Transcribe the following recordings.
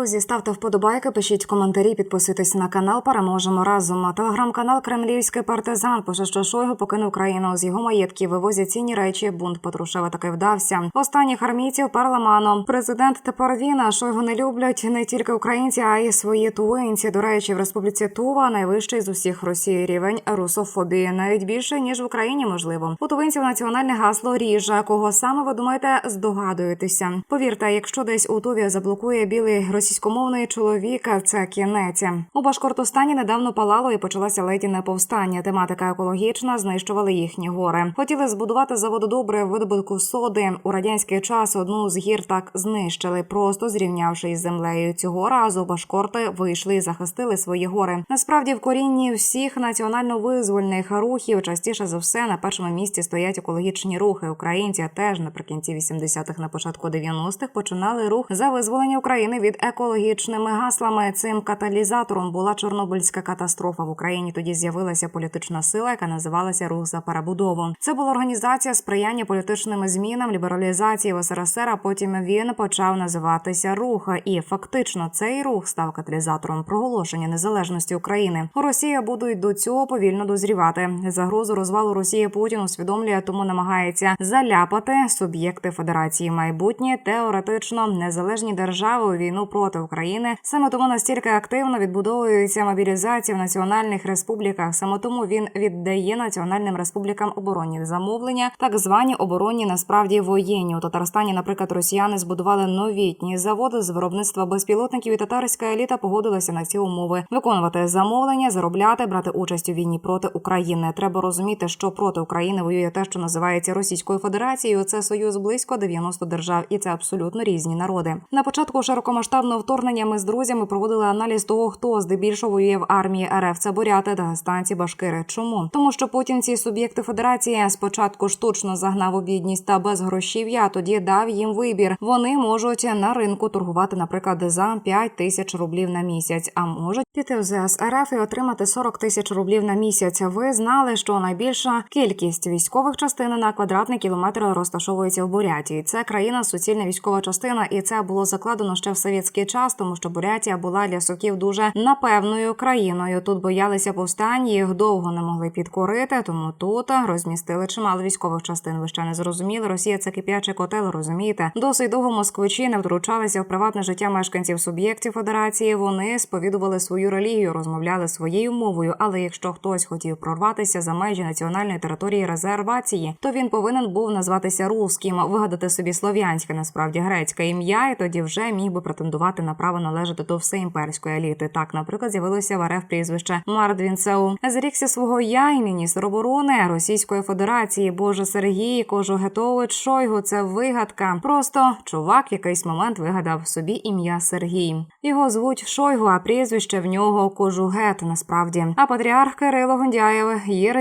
Друзі, ставте вподобайки, пишіть коментарі, підписуйтесь на канал. Переможемо разом. Телеграм-канал Кремлівський партизан пише, що Шойгу покинув країну з його маєтків. Вивозять цінні речі. Бунт Патрушева таки вдався. Останніх армійців парламану. Президент тепер він, а Шойгу не люблять не тільки українці, а й свої тувинці. До речі, в республіці Тува найвищий з усіх Росії рівень русофобії, навіть більше ніж в Україні. Можливо, у тувинців національне гасло ріже. Кого саме ви думаєте, здогадуєтеся? Повірте, якщо десь у Туві заблокує білий російськомовний чоловіка, це кінець. У Башкортостані недавно палало і почалася леді не повстання. Тематика екологічна знищували їхні гори. Хотіли збудувати завод добре видобутку соди. У радянський час одну з гір так знищили, просто зрівнявши із землею. Цього разу башкорти вийшли і захистили свої гори. Насправді в корінні всіх національно-визвольних рухів частіше за все на першому місці стоять екологічні рухи. Українці теж наприкінці 80-х, на початку 90-х починали рух за визволення України від екологічними гаслами. Цим каталізатором була Чорнобильська катастрофа в Україні. Тоді з'явилася політична сила, яка називалася Рух за перебудову. Це була організація сприяння політичним змінам, лібералізації в СРСР. А потім він почав називатися Рух. І фактично цей рух став каталізатором проголошення незалежності України. Росія будуть до цього повільно дозрівати. Загрозу розвалу Росії Путін усвідомлює, тому намагається заляпати суб'єкти Федерації майбутнє теоретично незалежні держави у війну проти України. Саме тому настільки активно відбудовується мобілізація в національних республіках. Саме тому він віддає національним республікам оборонні замовлення, так звані оборонні насправді воєнні. У Татарстані, наприклад, росіяни збудували новітні заводи з виробництва безпілотників, і татарська еліта погодилася на ці умови виконувати замовлення, заробляти, брати участь у війні проти України. Треба розуміти, що проти України воює те, що називається Російською Федерацією. Це союз близько 90 держав, і це абсолютно різні народи. На початку широкомасштабного вторгнення ми з друзями проводили аналіз того, хто здебільшого воює в армії РФ. Це буряти, дагестанці, башкири. Чому? Тому що Путін ці суб'єкти федерації спочатку штучно загнав у бідність та без грошів'я, тоді дав їм вибір. Вони можуть на ринку торгувати, наприклад, за 5 тисяч рублів на місяць, а можуть піти в ЗС РФ і отримати 40 тисяч рублів на місяць. Ви знали, що найбільша кількість військових частин на квадратний кілометр розташовується в Бурятії. Це країна суцільна військова частина, і це було закладено ще в совєтський час, тому що Бурятія була для соків дуже напевною країною. Тут боялися повстань, їх довго не могли підкорити, тому тут розмістили чимало військових частин. Ви ще не зрозуміли. Росія це кип'ячий котел. Розумієте, досить довго москвичі не втручалися в приватне життя мешканців суб'єктів федерації. Вони сповідували свою релігію, розмовляли своєю мовою. Але якщо хтось хотів прорватися за межі національної території резервації, то він повинен був назватися русським, вигадати собі слов'янське, насправді грецьке ім'я, і тоді вже міг би претендувати на право належати до всеімперської еліти. Так, наприклад, з'явилося в РФ прізвище Мардвінцеу. Зрікся свого я і міністр оборони Російської Федерації. Боже Сергій Кожугетович Шойгу. Це вигадка. Просто чувак, якийсь момент вигадав собі ім'я Сергій. Його звуть Шойгу, а прізвище в нього Кожугет. Насправді, а патріарх Кирило Гондяєв є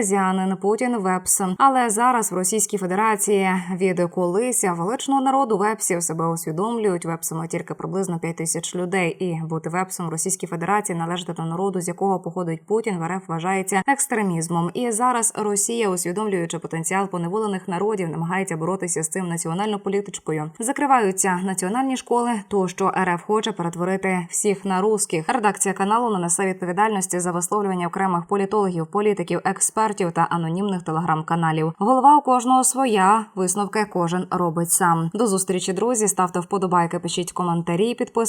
Путін Вепс. Але зараз в Російській Федерації від колись величного народу вепсів себе усвідомлюють вепсами тільки приблизно 5 тисяч людей. І бути вепсом Російській Федерації належати до народу, з якого походить Путін, в РФ вважається екстремізмом. І зараз Росія, усвідомлюючи потенціал поневолених народів, намагається боротися з цим національно політичкою. Закриваються національні школи, то що РФ хоче перетворити всіх на русських. Редакція каналу не несе відповідальності за висловлювання окремих політологів, політиків, експертів та анонімних телеграм-каналів. Голова у кожного своя висновки кожен робить сам. До зустрічі, друзі. Ставте вподобайки, пишіть коментарі, підписуйтесь